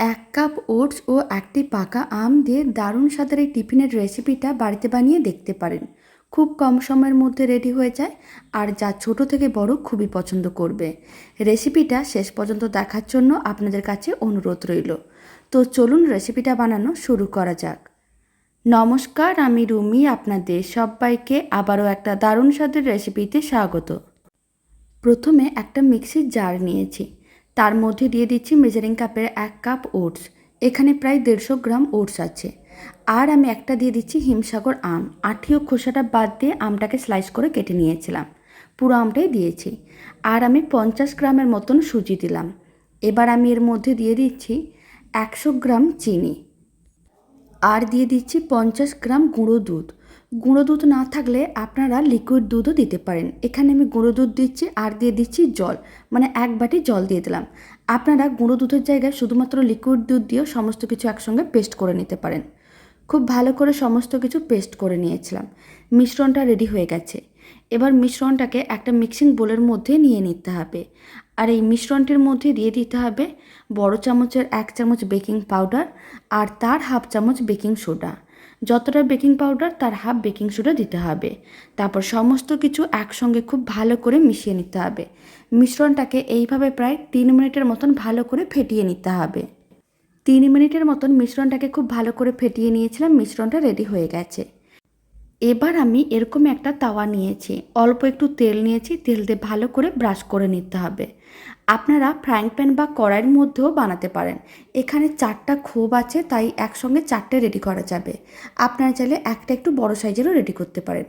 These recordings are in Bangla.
এক কাপ ওটস ও একটি পাকা আম দিয়ে দারুণ স্বাদের এই টিফিনের রেসিপিটা বাড়িতে বানিয়ে দেখতে পারেন। খুব কম সময়ের মধ্যে রেডি হয়ে যায় আর যা ছোট থেকে বড় খুবই পছন্দ করবে। রেসিপিটা শেষ পর্যন্ত দেখার জন্য আপনাদের কাছে অনুরোধ রইল। তো চলুন রেসিপিটা বানানো শুরু করা যাক। নমস্কার, আমি রুমি, আপনাদের সবাইকে আবারও একটা দারুণ স্বাদের রেসিপিতে স্বাগত। প্রথমে একটা মিক্সির জার নিয়েছি। তার মধ্যে দিয়ে দিচ্ছি মেজারিং কাপের এক কাপ ওটস এখানে প্রায় দেড়শো গ্রাম ওটস আছে। আর আমি একটা দিয়ে দিচ্ছি হিমসাগর আম। আঠি ও খোসাটা বাদ দিয়ে আমটাকে স্লাইস করে কেটে নিয়েছিলাম। পুরো আমটাই দিয়েছি। আর আমি পঞ্চাশ গ্রামের মতন সুজি দিলাম। এবার আমি এর মধ্যে দিয়ে দিচ্ছি একশো গ্রাম চিনি। আর দিয়ে দিচ্ছি পঞ্চাশ গ্রাম গুঁড়ো দুধ। গুঁড়ো দুধ না থাকলে আপনারা লিকুইড দুধও দিতে পারেন। এখানে আমি গুঁড়ো দুধ দিচ্ছি, আর দিয়ে দিচ্ছি জল। মানে এক বাটি জল দিয়ে দিলাম। আপনারা গুঁড়ো দুধের জায়গায় শুধুমাত্র লিকুইড দুধ দিয়েও সমস্ত কিছু একসঙ্গে পেস্ট করে নিতে পারেন। খুব ভালো করে সমস্ত কিছু পেস্ট করে নিয়েছিলাম। মিশ্রণটা রেডি হয়ে গেছে। এবার মিশ্রণটাকে একটা মিক্সিং বোলের মধ্যে নিয়ে নিতে হবে। আর এই মিশ্রণটির মধ্যে দিয়ে দিতে হবে বড় চামচের এক চামচ বেকিং পাউডার আর তার হাফ চামচ বেকিং সোডা যতটা বেকিং পাউডার, তার হাফ বেকিং সোডা দিতে হবে। তারপর সমস্ত কিছু একসঙ্গে খুব ভালো করে মিশিয়ে নিতে হবে। মিশ্রণটাকে এইভাবে প্রায় তিন মিনিটের মতন ভালো করে ফেটিয়ে নিতে হবে। তিন মিনিটের মতন মিশ্রণটাকে খুব ভালো করে ফেটিয়ে নিয়েছিলাম, মিশ্রণটা রেডি হয়ে গেছে। এবার আমি এরকম একটা তাওয়া নিয়েছি। অল্প একটু তেল নিয়েছি, তেল দিয়ে ভালো করে ব্রাশ করে নিতে হবে। আপনারা ফ্রাইং প্যান বা কড়াইয়ের মধ্যেও বানাতে পারেন। এখানে চারটা খোপ আছে, তাই একসঙ্গে চারটে রেডি করা যাবে। আপনারা চাইলে একটা একটু বড় সাইজেরও রেডি করতে পারেন।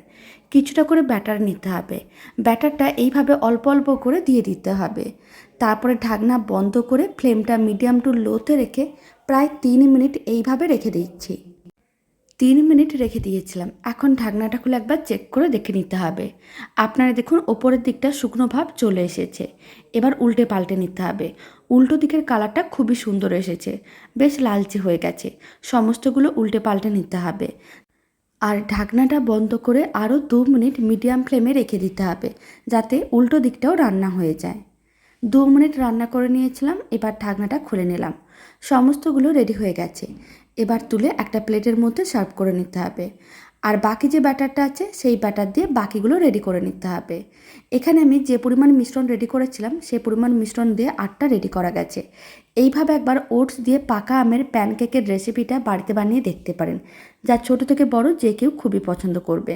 কিছুটা করে ব্যাটার নিতে হবে। ব্যাটারটা এইভাবে অল্প অল্প করে দিয়ে দিতে হবে। তারপরে ঢাকনা বন্ধ করে ফ্লেমটা মিডিয়াম টু লোতে রেখে প্রায় তিন মিনিট এইভাবে রেখে দিচ্ছি। তিন মিনিট রেখে দিয়েছিলাম। এখন ঢাকনাটা খুলে একবার চেক করে দেখে নিতে হবে। আপনারা দেখুন, ওপরের দিকটা শুকনো ভাব চলে এসেছে। এবার উল্টে পাল্টে নিতে হবে। উল্টো দিকের কালারটা খুবই সুন্দর এসেছে। বেশ লালচে হয়ে গেছে। সমস্তগুলো উল্টে পাল্টে নিতে হবে। আর ঢাকনাটা বন্ধ করে আরও দু মিনিট মিডিয়াম ফ্লেমে রেখে দিতে হবে, যাতে উল্টো দিকটাও রান্না হয়ে যায়। দু মিনিট রান্না করে নিয়েছিলাম, এবার ঢাকনাটা খুলে নিলাম। সমস্তগুলো রেডি হয়ে গেছে। এবার তুলে একটা প্লেটের মধ্যে সার্ভ করে নিতে হবে। আর বাকি যে ব্যাটারটা আছে, সেই ব্যাটার দিয়ে বাকিগুলো রেডি করে নিতে হবে। এখানে আমি যে পরিমাণ মিশ্রণ রেডি করেছিলাম সেই পরিমাণ মিশ্রণ দিয়ে আটটা রেডি করা গেছে। এইভাবে একবার ওটস দিয়ে পাকা আমের প্যানকেকের রেসিপিটা বাড়িতে বানিয়ে দেখতে পারেন, যা ছোট থেকে বড় যে কেউ খুবই পছন্দ করবে।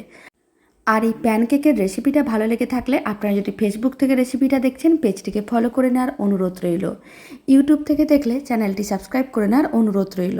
আর এই প্যানকেকের রেসিপিটা ভালো লেগে থাকলে আপনারা যদি ফেসবুক থেকে রেসিপিটা দেখছেন, পেজটিকে ফলো করে নেওয়ার অনুরোধ রইল। ইউটিউব থেকে দেখলে চ্যানেলটি সাবস্ক্রাইব করে নেওয়ার অনুরোধ রইল।